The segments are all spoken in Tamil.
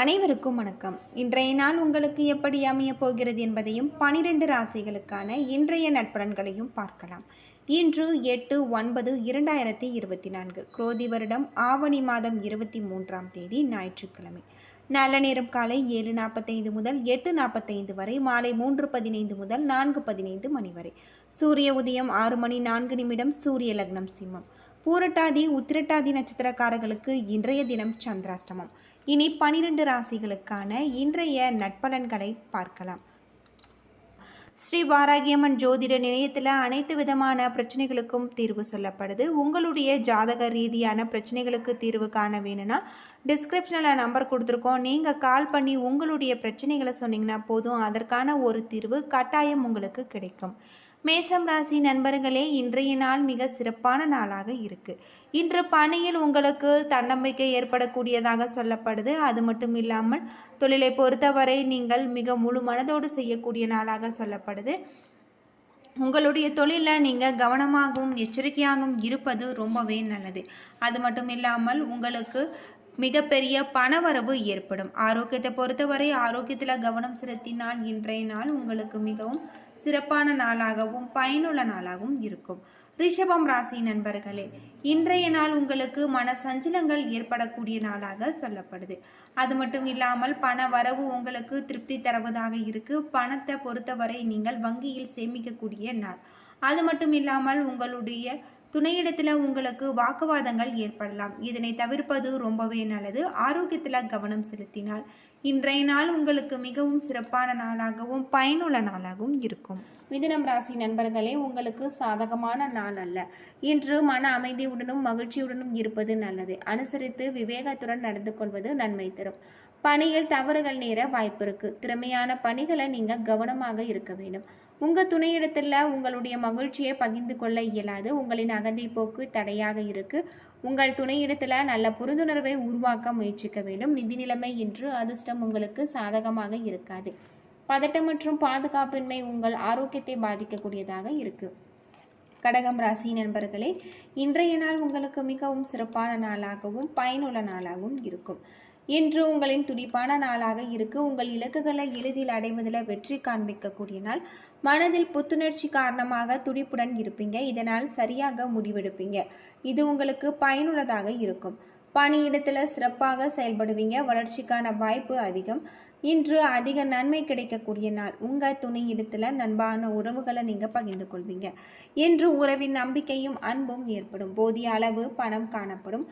அனைவருக்கும் வணக்கம். இன்றைய நாள் உங்களுக்கு எப்படி அமையப் போகிறது என்பதையும் பனிரெண்டு ராசிகளுக்கான இன்றைய நட்பலன்களையும் பார்க்கலாம். இன்று எட்டு ஒன்பது இரண்டாயிரத்தி இருபத்தி நான்கு குரோதி வருடம் ஆவணி மாதம் இருபத்தி மூன்றாம் தேதி ஞாயிற்றுக்கிழமை. நல்ல நேரம் காலை ஏழு நாற்பத்தைந்து முதல் எட்டு நாற்பத்தைந்து வரை மாலை மூன்று பதினைந்து முதல் நான்கு பதினைந்து மணி வரை. சூரிய உதயம் ஆறு மணி நான்கு நிமிடம் சூரிய லக்னம் சிம்மம். பூரட்டாதி உத்திரட்டாதி நட்சத்திரக்காரர்களுக்கு இன்றைய தினம் சந்திராஷ்டமம். இனி பனிரெண்டு ராசிகளுக்கான இன்றைய நட்பலன்களை பார்க்கலாம். ஸ்ரீ வாராகியம்மன் ஜோதிட நிலையத்தில் அனைத்து விதமான பிரச்சனைகளுக்கும் தீர்வு சொல்லப்படுது. உங்களுடைய ஜாதக ரீதியான பிரச்சனைகளுக்கு தீர்வு காண வேணும்னா டிஸ்கிரிப்ஷனில் நம்பர் கொடுத்துருக்கோம். நீங்கள் கால் பண்ணி உங்களுடைய பிரச்சனைகளை சொன்னீங்கன்னா போதும். அதற்கான ஒரு தீர்வு கட்டாயம் உங்களுக்கு கிடைக்கும். மேசம் ராசி நண்பர்களே இன்றைய நாள் மிக சிறப்பான நாளாக இருக்கு. இன்று பணியில் உங்களுக்கு தன்னம்பிக்கை ஏற்படக்கூடியதாக சொல்லப்படுது. அது மட்டும் இல்லாமல் தொழிலை பொறுத்தவரை நீங்கள் மிக முழு மனதோடு செய்யக்கூடிய நாளாக சொல்லப்படுது. உங்களுடைய தொழிலில் நீங்கள் கவனமாகவும் எச்சரிக்கையாகவும் இருப்பது ரொம்பவே நல்லது. அது மட்டும் இல்லாமல் உங்களுக்கு மிகப்பெரிய பணவரவு ஏற்படும். ஆரோக்கியத்தை பொறுத்தவரை ஆரோக்கியத்தில் கவனம் செலுத்தினால் இன்றைய நாள் உங்களுக்கு மிகவும் சிறப்பான நாளாகவும் பயனுள்ள நாளாகவும் இருக்கும். ரிஷபம் ராசி நண்பர்களே இன்றைய நாள் உங்களுக்கு மன சஞ்சலங்கள் ஏற்படக்கூடிய நாளாக சொல்லப்படுது. அது மட்டும் இல்லாமல் பண வரவு உங்களுக்கு திருப்தி தருவதாக இருக்கு. பணத்தை பொறுத்தவரை நீங்கள் வங்கியில் சேமிக்கக்கூடிய நாள். அது மட்டும் இல்லாமல் உங்களுடைய துணையிடத்தில் உங்களுக்கு வாக்குவாதங்கள் ஏற்படலாம். இதனை தவிர்ப்பது ரொம்பவே நல்லது. ஆரோக்கியத்தில் கவனம் செலுத்தினால் இன்றைய நாள் உங்களுக்கு மிகவும் சிறப்பான நாளாகவும் பயனுள்ள நாளாகவும் இருக்கும். மிதுனம் ராசி நண்பர்களே உங்களுக்கு சாதகமான நாள் அல்ல. இன்று மன அமைதியுடனும் மகிழ்ச்சியுடனும் இருப்பது நல்லது. அனுசரித்து விவேகத்துடன் நடந்து கொள்வது நன்மை தரும். பணியில் தவறுகள் நேர வாய்ப்பு இருக்கு. திறமையான பணிகளை நீங்க கவனமாக இருக்க வேண்டும். உங்கள் துணையிடத்தில் உங்களுடைய மகிழ்ச்சியை பகிர்ந்து கொள்ள இயலாது. உங்களின் அகந்தை போக்கு தடையாக இருக்கு. உங்கள் துணையிடத்தில் நல்ல புரிந்துணர்வை உருவாக்க முயற்சிக்க வேண்டும். நிதி நிலைமை இன்று அதிர்ஷ்டம் உங்களுக்கு சாதகமாக இருக்காது. பதட்டம் மற்றும் பாதுகாப்பின்மை உங்கள் ஆரோக்கியத்தை பாதிக்கக்கூடியதாக இருக்கு. கடகம் ராசி நண்பர்களே இன்றைய நாள் உங்களுக்கு மிகவும் சிறப்பான நாளாகவும் பயனுள்ள நாளாகவும் இருக்கும். இன்று உங்களின் துடிப்பான நாளாக இருக்கு. உங்கள் இலக்குகளை எளிதில் அடைவதில் வெற்றி காண்பிக்கக்கூடிய நாள். மனதில் புத்துணர்ச்சி காரணமாக துடிப்புடன் இருப்பீங்க. இதனால் சரியாக முடிவெடுப்பீங்க. இது உங்களுக்கு பயனுள்ளதாக இருக்கும். பணியிடத்தில் சிறப்பாக செயல்படுவீங்க. வளர்ச்சிக்கான வாய்ப்பு அதிகம். இன்று அதிக நன்மை கிடைக்கக்கூடிய நாள். உங்கள் துணையிடத்தில் நண்பான உறவுகளை நீங்கள் பகிர்ந்து கொள்வீங்க. இன்று உறவின் நம்பிக்கையும் அன்பும் ஏற்படும். போதிய அளவு பணம் காணப்படும்.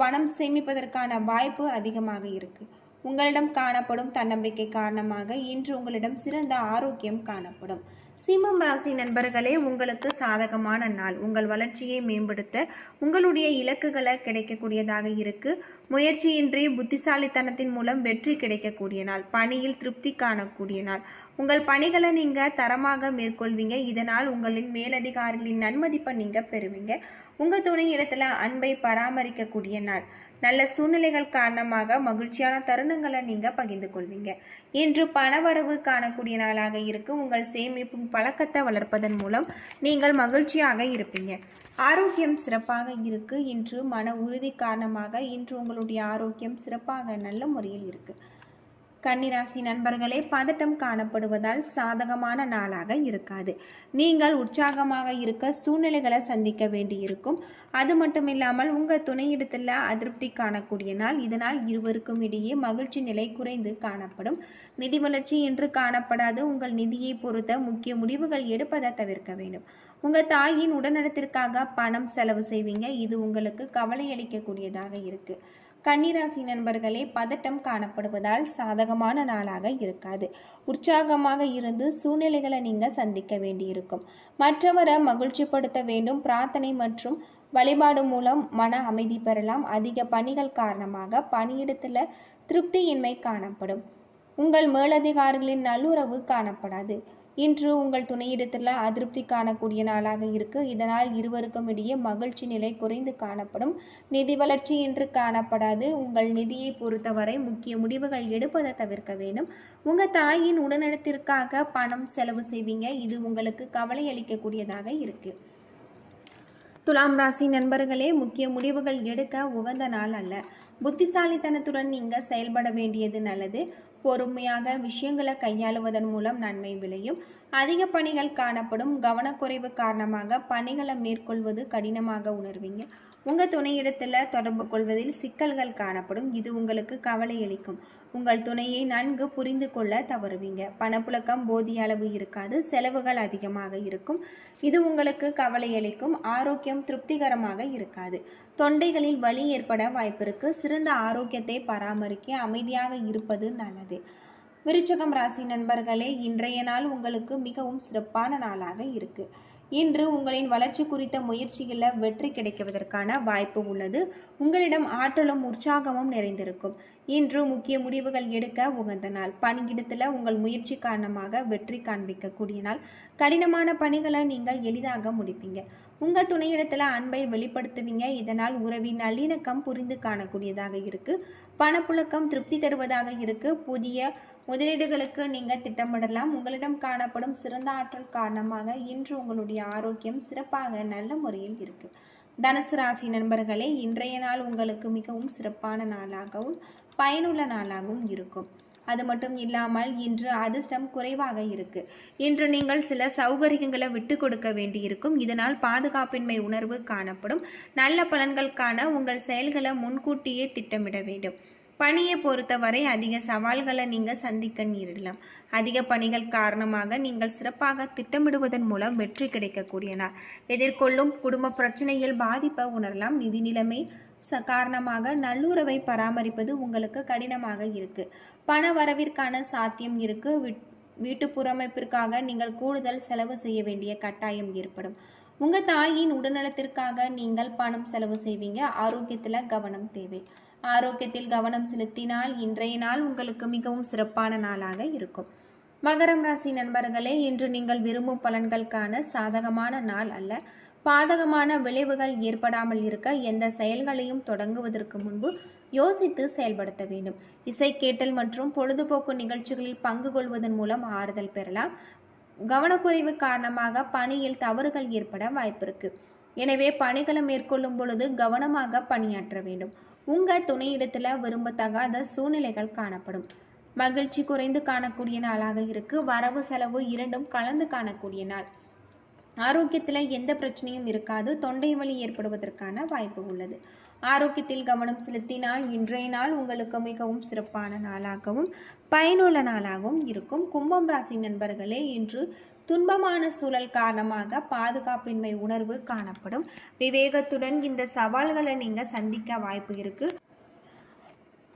பணம் சேமிப்பதற்கான வாய்ப்பு அதிகமாக இருக்குது உங்களிடம் காணப்படும் தன்னம்பிக்கை காரணமாக இன்று உங்களிடம் சிறந்த ஆரோக்கியம் காணப்படும். சிம்மம் ராசி நண்பர்களே உங்களுக்கு சாதகமான நாள். உங்கள் வளர்ச்சியை மேம்படுத்த உங்களுடைய இலக்குகளை கிடைக்கக்கூடியதாக இருக்கு. முயற்சியின்றி புத்திசாலித்தனத்தின் மூலம் வெற்றி கிடைக்கக்கூடிய நாள். பணியில் திருப்தி காணக்கூடிய நாள். உங்கள் பணிகளை நீங்கள் தரமாக மேற்கொள்வீங்க. இதனால் உங்களின் மேலதிகாரிகளின் நன்மதிப்பை நீங்கள் பெறுவீங்க. உங்கள் துணை இடத்துல அன்பை பராமரிக்கக்கூடிய நாள். நல்ல சூழ்நிலைகள் காரணமாக மகிழ்ச்சியான தருணங்களை நீங்கள் பகிர்ந்து கொள்வீங்க. இன்று பணவரவு காணக்கூடிய நாளாக இருக்கு. உங்கள் சேமிப்பும் பழக்கத்தை வளர்ப்பதன் மூலம் நீங்கள் மகிழ்ச்சியாக இருப்பீங்க. ஆரோக்கியம் சிறப்பாக இருக்கு. இன்று மன உறுதி காரணமாக இன்று உங்களுடைய ஆரோக்கியம் சிறப்பாக நல்ல முறையில் இருக்குது கன்னிராசி நண்பர்களே பதட்டம் காணப்படுவதால் சாதகமான நாளாக இருக்காது. நீங்கள் உற்சாகமாக இருக்க சூழ்நிலைகளை சந்திக்க வேண்டியிருக்கும். அது மட்டும் இல்லாமல் உங்கள் துணையிடத்தில் அதிருப்தி காணக்கூடிய நாள். இதனால் இருவருக்கும் இடையே மகிழ்ச்சி நிலை குறைந்து காணப்படும். நிதி வளர்ச்சி என்று காணப்படாது. உங்கள் நிதியை பொறுத்த முக்கிய முடிவுகள் எடுப்பதை தவிர்க்க வேண்டும். உங்கள் தாயின் உடல்நலத்திற்காக பணம் செலவு செய்வீங்க. இது உங்களுக்கு கவலை அளிக்கக்கூடியதாக இருக்குது கன்னிராசி நண்பர்களே பதட்டம் காணப்படுவதால் சாதகமான நாளாக இருக்காது. உற்சாகமாக இருந்து சூழ்நிலைகளை நீங்கள் சந்திக்க வேண்டியிருக்கும். மற்றவரை மகிழ்ச்சிப்படுத்த வேண்டும். பிரார்த்தனை மற்றும் வழிபாடு மூலம் மன அமைதி பெறலாம். அதிக பணிகள் காரணமாக பணியிடத்தில் திருப்தியின்மை காணப்படும். உங்கள் மேலதிகாரிகளின் நல்லுறவு காணப்படாது. இன்று உங்கள் துணையிடத்தில் அதிருப்தி காணக்கூடிய நாளாக இருக்கு. இதனால் இருவருக்கும் இடையே மகிழ்ச்சி நிலை குறைந்து காணப்படும். நிதி வளர்ச்சி இன்று காணப்படாது. உங்கள் நிதியை பொறுத்தவரை முக்கிய முடிவுகள் எடுப்பதை தவிர்க்க வேண்டும். உங்கள் தாயின் உடல்நலத்திற்காக பணம் செலவு செய்வீங்க. இது உங்களுக்கு கவலை அளிக்கக்கூடியதாக இருக்குது துலாம் ராசி நண்பர்களே முக்கிய முடிவுகள் எடுக்க உகந்த நாள் அல்ல. புத்திசாலித்தனத்துடன் நீங்கள் செயல்பட வேண்டியது நல்லது. பொறுமையாக விஷயங்களை கையாளுவதன் மூலம் நன்மை விளையும். அதிக பணிகள் காணப்படும். கவனக்குறைவு காரணமாக பணிகளை மேற்கொள்வது கடினமாக உணர்வீங்க. உங்கள் துணையிடத்தில் தொடர்பு கொள்வதில் சிக்கல்கள் காணப்படும். இது உங்களுக்கு கவலை அளிக்கும். உங்கள் துணையை நன்கு புரிந்து கொள்ள தவறுவீங்க. பணப்புழக்கம் போதிய அளவு இருக்காது. செலவுகள் அதிகமாக இருக்கும். இது உங்களுக்கு கவலை அளிக்கும். ஆரோக்கியம் திருப்திகரமாக இருக்காது. தொண்டைகளில் வலி ஏற்பட வாய்ப்பிருக்கு. சிறந்த ஆரோக்கியத்தை பராமரிக்க அமைதியாக இருப்பது நல்லது. விருச்சகம் ராசி நண்பர்களே இன்றைய நாள் உங்களுக்கு மிகவும் சிறப்பான நாளாக இருக்குது இன்று உங்களின் வளர்ச்சி குறித்த முயற்சிகளில் வெற்றி கிடைக்குவதற்கான வாய்ப்பு உள்ளது. உங்களிடம் ஆற்றலும் உற்சாகமும் நிறைந்திருக்கும். இன்று முக்கிய முடிவுகள் எடுக்க உகந்த நாள். பணியிடத்தில் உங்கள் முயற்சி காரணமாக வெற்றி காண்பிக்கக்கூடிய நாள். கடினமான பணிகளை நீங்கள் எளிதாக முடிப்பீங்க. உங்கள் துணையிடத்தில் அன்பை வெளிப்படுத்துவீங்க. இதனால் உறவின் நல்லிணக்கம் புரிந்து காணக்கூடியதாக இருக்குது பணப்புழக்கம் திருப்தி தருவதாக இருக்குது புதிய முதலீடுகளுக்கு நீங்கள் திட்டமிடலாம். உங்களிடம் காணப்படும் சிறந்த ஆற்றல் காரணமாக இன்று உங்களுடைய ஆரோக்கியம் சிறப்பாக நல்ல முறையில் இருக்குது தனுசு ராசி நண்பர்களே இன்றைய நாள் உங்களுக்கு மிகவும் சிறப்பான நாளாகவும் பயனுள்ள நாளாகவும் இருக்கும். அது மட்டும் இல்லாமல் இன்று அதிர்ஷ்டம் குறைவாக இருக்கு. இன்று நீங்கள் சில சௌகரியங்களை விட்டு கொடுக்க வேண்டியிருக்கும். இதனால் பாதுகாப்பின்மை உணர்வு காணப்படும். நல்ல பலன்களுக்கான உங்கள் செயல்களை முன்கூட்டியே திட்டமிட வேண்டும். பணியை பொறுத்தவரை அதிக சவால்களை நீங்கள் சந்திக்க நேரிடலாம். அதிக பணிகள் காரணமாக நீங்கள் சிறப்பாக திட்டமிடுவதன் மூலம் வெற்றி கிடைக்கக்கூடிய நாள் எதிர்கொள்ளும் குடும்ப பிரச்சனையில் பாதிப்பை உணரலாம். நிதி நிலைமை காரணமாக நல்லுறவை பராமரிப்பது உங்களுக்கு கடினமாக இருக்குது பண வரவிற்கான சாத்தியம் இருக்குது வீட்டு புறமைப்பிற்காக நீங்கள் கூடுதல் செலவு செய்ய வேண்டிய கட்டாயம் ஏற்படும். உங்கள் தாயின் உடல்நலத்திற்காக நீங்கள் பணம் செலவு செய்வீங்க. ஆரோக்கியத்தில் கவனம் தேவை. ஆரோக்கியத்தில் கவனம் செலுத்தினால் இன்றைய நாள் உங்களுக்கு மிகவும் சிறப்பான நாளாக இருக்கும். மகரம் ராசி நண்பர்களே இன்று நீங்கள் விரும்பும் பலன்களுக்கான சாதகமான நாள் அல்ல. பாதகமான விளைவுகள் ஏற்படாமல் இருக்க எந்த செயல்களையும் தொடங்குவதற்கு முன்பு யோசித்து செயல்படுத்த வேண்டும். இசை கேட்டல் மற்றும் பொழுதுபோக்கு நிகழ்ச்சிகளில் பங்கு கொள்வதன் மூலம் ஆறுதல் பெறலாம். கவனக்குறைவு காரணமாக பணியில் தவறுகள் ஏற்பட வாய்ப்பிருக்கு எனவே பணிகளை மேற்கொள்ளும் பொழுது கவனமாக பணியாற்ற வேண்டும். உங்கள் துணையிடத்தில் விரும்பத்தகாத சூழ்நிலைகள் காணப்படும். மகிழ்ச்சி குறைந்து காணக்கூடிய நாளாக இருக்கு. வரவு செலவு இரண்டும் கலந்து காணக்கூடிய நாள். ஆரோக்கியத்தில் எந்த பிரச்சனையும் இருக்காது தொண்டை வலி ஏற்படுவதற்கான வாய்ப்பு உள்ளது. ஆரோக்கியத்தில் கவனம் செலுத்தினால் இன்றைய நாள் உங்களுக்கு மிகவும் சிறப்பான நாளாகவும் பயனுள்ள நாளாகவும் இருக்கும். கும்பம் ராசி நண்பர்களே இன்று துன்பமான சூழல் காரணமாக பாதுகாப்பின்மை உணர்வு காணப்படும். விவேகத்துடன் இந்த சவால்களை நீங்கள் சந்திக்க வாய்ப்பு இருக்கு.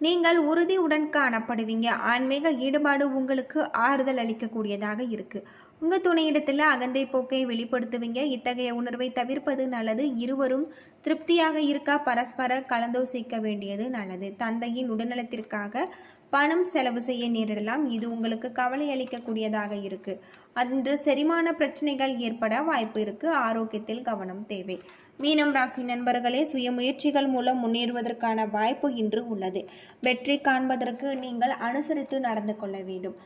நீங்கள் உறுதியுடன் காணப்படுவீங்க. ஆன்மீக ஈடுபாடு உங்களுக்கு ஆறுதல் அளிக்கக்கூடியதாக இருக்கு. உங்கள் துணையிடத்தில் அகந்தை போக்கை வெளிப்படுத்துவீங்க. இத்தகைய உணர்வை தவிர்ப்பது நல்லது. இருவரும் திருப்தியாக இருக்க? பரஸ்பர கலந்தோசிக்க வேண்டியது நல்லது. தந்தையின் உடல்நலத்திற்காக பணம் செலவு செய்ய நேரிடலாம். இது உங்களுக்கு கவலை அளிக்கக்கூடியதாக இருக்கு. அன்று செரிமான பிரச்சனைகள் ஏற்பட வாய்ப்பு இருக்கு. ஆரோக்கியத்தில் கவனம் தேவை. மீனம் ராசி நண்பர்களே சுய முயற்சிகள் மூலம் முன்னேறுவதற்கான வாய்ப்பு இன்று உள்ளது. வெற்றி காண்பதற்கு நீங்கள் அனுசரித்து நடந்து கொள்ள வேண்டும்.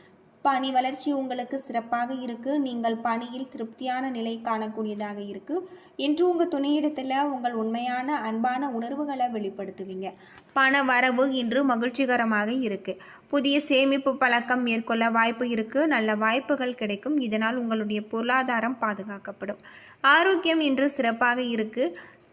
பணி வளர்ச்சி உங்களுக்கு சிறப்பாக இருக்குது நீங்கள் பணியில் திருப்தியான நிலை காணக்கூடியதாக இருக்குது இன்று உங்கள் துணையிடத்தில் உங்கள் உண்மையான அன்பான உணர்வுகளை வெளிப்படுத்துவீங்க. பண வரவு இன்று மகிழ்ச்சிகரமாக இருக்குது புதிய சேமிப்பு பழக்கம் மேற்கொள்ள வாய்ப்பு இருக்குது நல்ல வாய்ப்புகள் கிடைக்கும். இதனால் உங்களுடைய பொருளாதாரம் பாதுகாக்கப்படும். ஆரோக்கியம் இன்று சிறப்பாக இருக்குது